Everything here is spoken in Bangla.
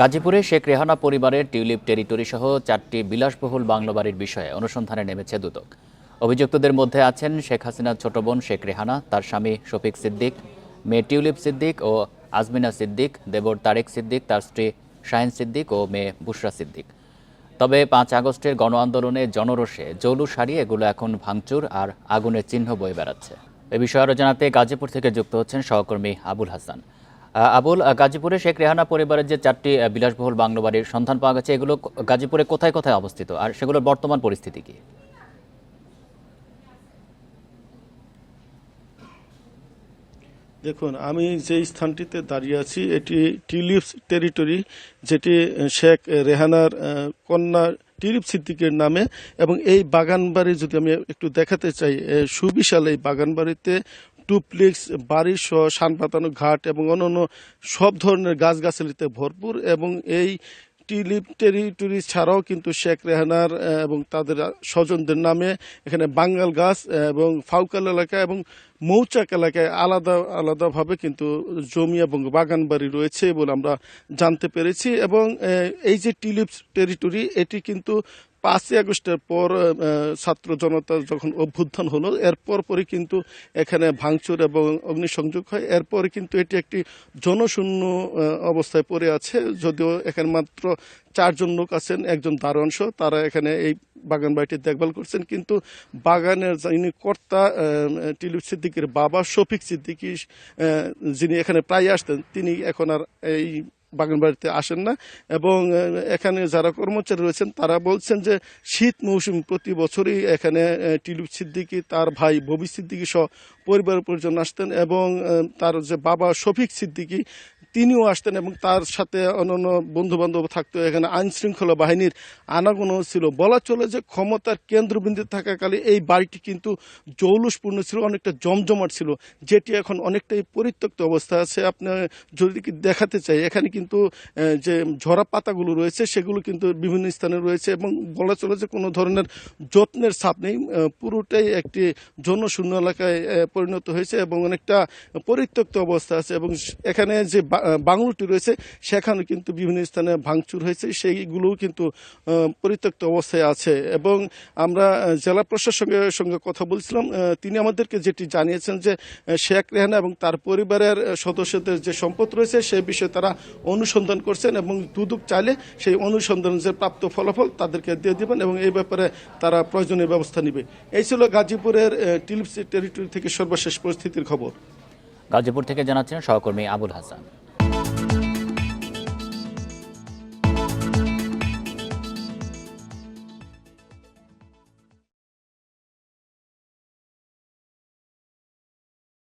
গাজীপুরে শেখ রেহানা পরিবারের টিউলিপ টেরিটরি সহ চারটি বিলাসবহুল বাংলো বাড়ির বিষয়ে অনুসন্ধানে নেমেছে দুদক। অভিযুক্তদের মধ্যে আছেন শেখ হাসিনার ছোট বোন শেখ রেহানা, তার স্বামী শফিক সিদ্দিক, মেয়ে টিউলিপ সিদ্দিক ও আজমিনা সিদ্দিক, দেবর তারেক সিদ্দিক, তার স্ত্রী শাহিন সিদ্দিক ও মেয়ে বুশরা সিদ্দিক। তবে পাঁচ আগস্টের গণ আন্দোলনে জনরোষে জৌলুস হারিয়ে এগুলো এখন ভাঙচুর আর আগুনের চিহ্ন বয়ে বেড়াচ্ছে। এ বিষয়ে আরও জানাতে গাজীপুর থেকে যুক্ত হচ্ছেন সহকর্মী আবুল হাসান। আবুল গাজীপুরে শেখ রেহানা পরিবারের যে চারটি বিলাসবহুল বাংলো বাড়ির সন্ধান পাওয়া গেছে, এগুলো গাজীপুরে কোথায় কোথায় অবস্থিত? আর সেগুলোর বর্তমান পরিস্থিতি কি? দেখুন, আমি যে স্থানটিতে দাঁড়িয়ে আছি, এটি টিউলিপস টেরিটরি, যেটি শেখ রেহানার কন্যা টিউলিপ সিদ্দিকের নামে, এবং এই বাগান বাড়ি যদি আমি একটু দেখাতে চাই সুবিশাল এই বাগান বাড়িতে টুপ্লেক্স বাড়ির সহ শান পাতানো ঘাট এবং অন্যান্য সব ধরনের গাছগাছালিতে ভরপুর এবং এই টিলিপ টেরিটরি ছাড়াও কিন্তু শেখ রেহানার এবং তাদের স্বজনদের নামে এখানে বাঙ্গাল গাছ এবং ফাউকাল এলাকা এবং মৌচাক এলাকায় আলাদা, আলাদাভাবে কিন্তু জমি এবং বাগান বাড়ি রয়েছে বলে আমরা জানতে পেরেছি এবং এই যে টিউলিপ টেরিটরি, এটি কিন্তু পাঁচই আগস্টের পর ছাত্র জনতা যখন অভ্যুত্থান হলো, এরপর পরই কিন্তু এখানে ভাঙচুর এবং অগ্নিসংযোগ হয়। এরপর কিন্তু এটি একটি জনশূন্য অবস্থায় পড়ে আছে। যদিও এখানে মাত্র চারজন লোক আছেন, একজন দারোয়ানসহ তারা এখানে এই বাগান বাড়িটি দেখভাল করছেন। কিন্তু বাগানের যিনি কর্তা টিলুপ সিদ্দিকের বাবা, শফিক সিদ্দিকি যিনি এখানে প্রায় আসতেন, তিনি এখন আর এই বাগান বাড়িতে আসেন না। এবং এখানে যারা কর্মচারী রয়েছেন, তারা বলছেন যে শীত মৌসুম প্রতি বছরই এখানে টিলুপ সিদ্দিকি, তার ভাই ববি সিদ্দিকি সহ পরিবার পরিজন আসতেন এবং তার যে বাবা শফিক সিদ্দিকি তিনিও আসতেন এবং তার সাথে অন্যান্য বন্ধু বান্ধব থাকতো। এখানে আইন শৃঙ্খলা বাহিনীর আনাগোনা ছিল। বলা চলে যে ক্ষমতার কেন্দ্রবিন্দু থাকাকালে এই বাড়িটি কিন্তু জৌলুসপূর্ণ ছিল, অনেকটা জমজমাট ছিল, যেটি এখন অনেকটাই পরিত্যক্ত অবস্থা আছে। আপনি যদি কি দেখাতে চাই, এখানে কিন্তু যে ঝরা পাতাগুলো রয়েছে, সেগুলো কিন্তু বিভিন্ন স্থানে রয়েছে এবং বলা চলে যে কোনো ধরনের যত্নের ছাপ নেই। পুরোটাই একটি জনশূন্য এলাকায় পরিণত হয়েছে এবং অনেকটা পরিত্যক্ত অবস্থা আছে এবং এখানে যে বাংলোটি রয়েছে, সেখানে কিন্তু বিভিন্ন স্থানে ভাঙচুর হয়েছে, সেইগুলোও কিন্তু পরিত্যক্ত অবস্থায় আছে। এবং আমরা জেলা প্রশাসনের সঙ্গে কথা বলছিলাম তিনি আমাদেরকে যেটি জানিয়েছেন যে শেখ রেহানা এবং তার পরিবারের সদস্যদের যে সম্পদ রয়েছে, সে বিষয়ে তারা অনুসন্ধান করছেন এবং দুদক চাইলে সেই অনুসন্ধানের যে প্রাপ্ত ফলাফল তাদেরকে দিয়ে দিবেন এবং এই ব্যাপারে তারা প্রয়োজনীয় ব্যবস্থা নেবে। এই ছিল গাজীপুরের টিলিপসি টেরিটরি থেকে সর্বশেষ পরিস্থিতির খবর। গাজীপুর থেকে জানাচ্ছেন সহকর্মী আবুল হাসান।